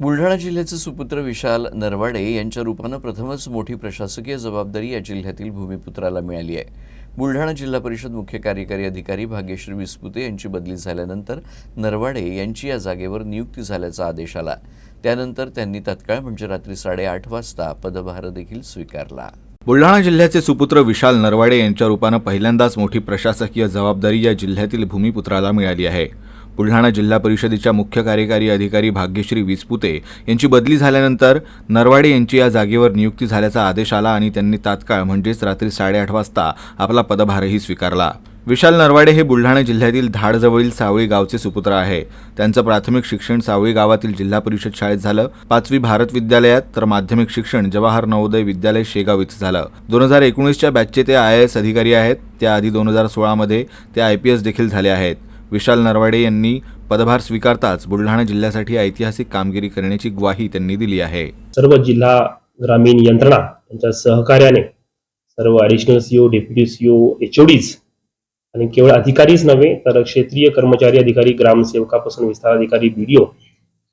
बुलढाणा जिल्ह्याचे सुपुत्र विशाल नरवाडे यांच्या रूपानं प्रथमच मोठी प्रशासकीय जबाबदारी या जिल्ह्यातील भूमिपुत्राला मिळाली आहे. बुलढाणा जिल्हा परिषद मुख्य कार्यकारी अधिकारी भाग्यश्री विस्पुते यांची बदली झाल्यानंतर नरवाडे यांची या जागेवर नियुक्ती झाल्याचा आदेश आला. त्यानंतर त्यांनी तत्काळ म्हणजे रात्री साडेआठ वाजता पदभार देखील स्वीकारला. बुलढाणा जिल्ह्याचे सुपुत्र विशाल नरवाडे यांच्या रूपानं पहिल्यांदाच मोठी प्रशासकीय जबाबदारी या जिल्ह्यातील भूमिपुत्राला मिळाली आहे. बुलढाणा जिल्हा परिषदेच्या मुख्य कार्यकारी अधिकारी भाग्यश्री विसपुते यांची बदली झाल्यानंतर नरवाडे यांची या जागेवर नियुक्ती झाल्याचा आदेश आला आणि त्यांनी तात्काळ म्हणजेच रात्री साडेआठ वाजता आपला पदभारही स्वीकारला. विशाल नरवाडे हे बुलढाणा जिल्ह्यातील धाडजवळील सावळी गावचे सुपुत्र आहे. त्यांचं प्राथमिक शिक्षण सावळी गावातील जिल्हा परिषद शाळेत झालं. पाचवी भारत विद्यालयात तर माध्यमिक शिक्षण जवाहर नवोदय विद्यालय शेगाव इथं झालं. दोन हजार एकोणीसच्या बॅचचे ते आय एस अधिकारी आहेत. त्याआधी दोन हजार सोळामध्ये ते आय पी एस देखील झाले आहेत. विशाल नरवाडे यांनी पदभार स्वीकारताच बुलढाणा जिल्ह्यासाठी ऐतिहासिक कामगिरी करण्याची ग्वाही त्यांनी दिली आहे. सर्व जिल्हा ग्रामीण यंत्रणा यांच्या सहकार्याने सर्व additional CO deputy CO HODs आणि केवळ अधिकारीच नव्हे तर क्षेत्रीय कर्मचारी अधिकारी ग्रामसेवकापासून विस्तार अधिकारी बीडीओ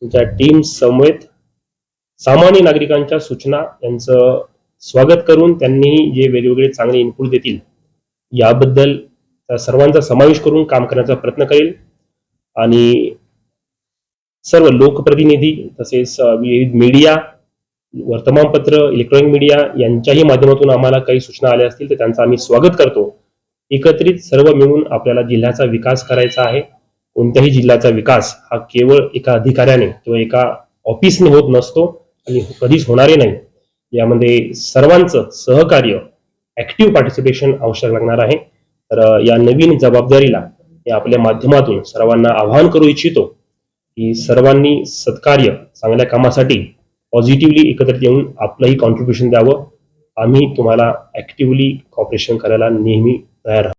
यांच्या टीम समवेत सामान्य नागरिकांच्या सूचना यांचं स्वागत करून त्यांनी जे वेगवेगळे चांगले इनपुट देतील याबद्दल त्या सर्वांचा समावेश करून काम करण्याचा प्रयत्न करेल. आणि सर्व लोकप्रतिनिधी तसेच विविध मीडिया वर्तमानपत्र इलेक्ट्रॉनिक मीडिया यांच्याही माध्यमातून आम्हाला काही सूचना आल्या असतील तर त्यांचं आम्ही स्वागत करतो. एकत्रित सर्व मिळून आपल्याला जिल्ह्याचा विकास करायचा आहे. कोणत्याही जिल्ह्याचा विकास हा केवळ एका अधिकाऱ्याने किंवा एका ऑफिसने होत नसतो आणि कधीच होणारे नाही. यामध्ये सर्वांचं सहकार्य ऍक्टिव्ह पार्टिसिपेशन आवश्यक लागणार आहे. तर या नवीन जबाबदारीला मी आपल्या माध्यमातून सर्वांना आवाहन करू इच्छितो की सर्वांनी सत्कार्य चांगल्या कामासाठी पॉझिटिव्हली एकत्रित येऊन आपलंही कॉन्ट्रीब्युशन द्यावं. आम्ही तुम्हाला ऍक्टिव्हली कॉपरेशन करायला नेहमी तयार आहोत.